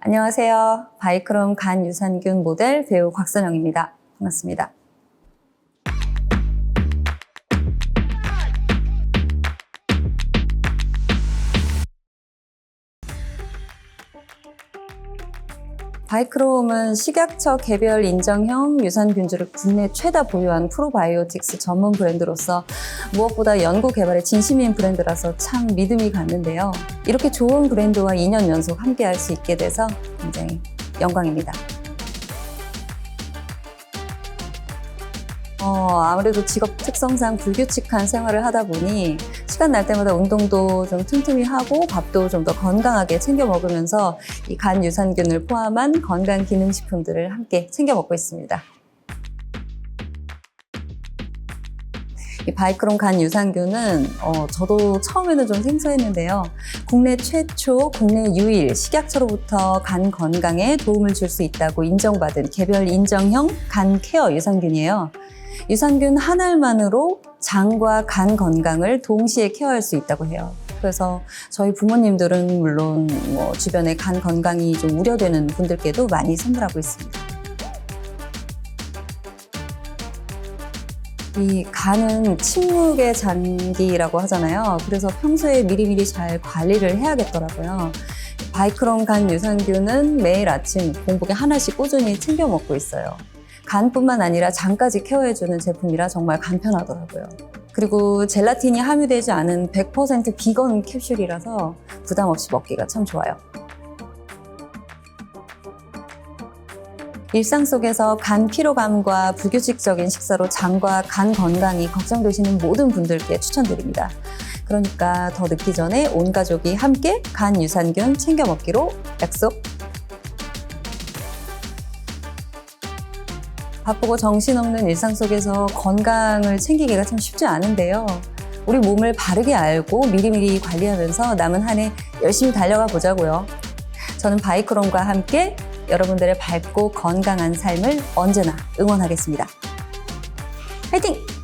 안녕하세요. 바이크롬 간 유산균 모델 배우 곽선영입니다. 반갑습니다. 바이크롬은 식약처 개별 인정형 유산균주를 국내 최다 보유한 프로바이오틱스 전문 브랜드로서 무엇보다 연구 개발에 진심인 브랜드라서 참 믿음이 갔는데요. 이렇게 좋은 브랜드와 2년 연속 함께 할 수 있게 돼서 굉장히 영광입니다. 어, 아무래도 직업 특성상 불규칙한 생활을 하다 보니 시간 날 때마다 운동도 좀 틈틈이 하고 밥도 좀 더 건강하게 챙겨 먹으면서 이 간 유산균을 포함한 건강 기능 식품들을 함께 챙겨 먹고 있습니다. 이 바이크롬 간 유산균은 어, 저도 처음에는 좀 생소했는데요. 국내 최초, 국내 유일 식약처로부터 간 건강에 도움을 줄 수 있다고 인정받은 개별 인정형 간 케어 유산균이에요. 유산균 한 알만으로 장과 간 건강을 동시에 케어할 수 있다고 해요. 그래서 저희 부모님들은 물론 뭐 주변에 간 건강이 좀 우려되는 분들께도 많이 선물하고 있습니다. 이 간은 침묵의 장기라고 하잖아요. 그래서 평소에 미리미리 잘 관리를 해야겠더라고요. 바이크롬 간 유산균은 매일 아침 공복에 하나씩 꾸준히 챙겨 먹고 있어요. 간뿐만 아니라 장까지 케어해주는 제품이라 정말 간편하더라고요. 그리고 젤라틴이 함유되지 않은 100% 비건 캡슐이라서 부담 없이 먹기가 참 좋아요. 일상 속에서 간 피로감과 불규칙적인 식사로 장과 간 건강이 걱정되시는 모든 분들께 추천드립니다. 그러니까 더 늦기 전에 온 가족이 함께 간 유산균 챙겨 먹기로 약속. 바쁘고 정신없는 일상 속에서 건강을 챙기기가 참 쉽지 않은데요. 우리 몸을 바르게 알고 미리미리 관리하면서 남은 한 해 열심히 달려가 보자고요. 저는 바이크롬과 함께 여러분들의 밝고 건강한 삶을 언제나 응원하겠습니다. 화이팅!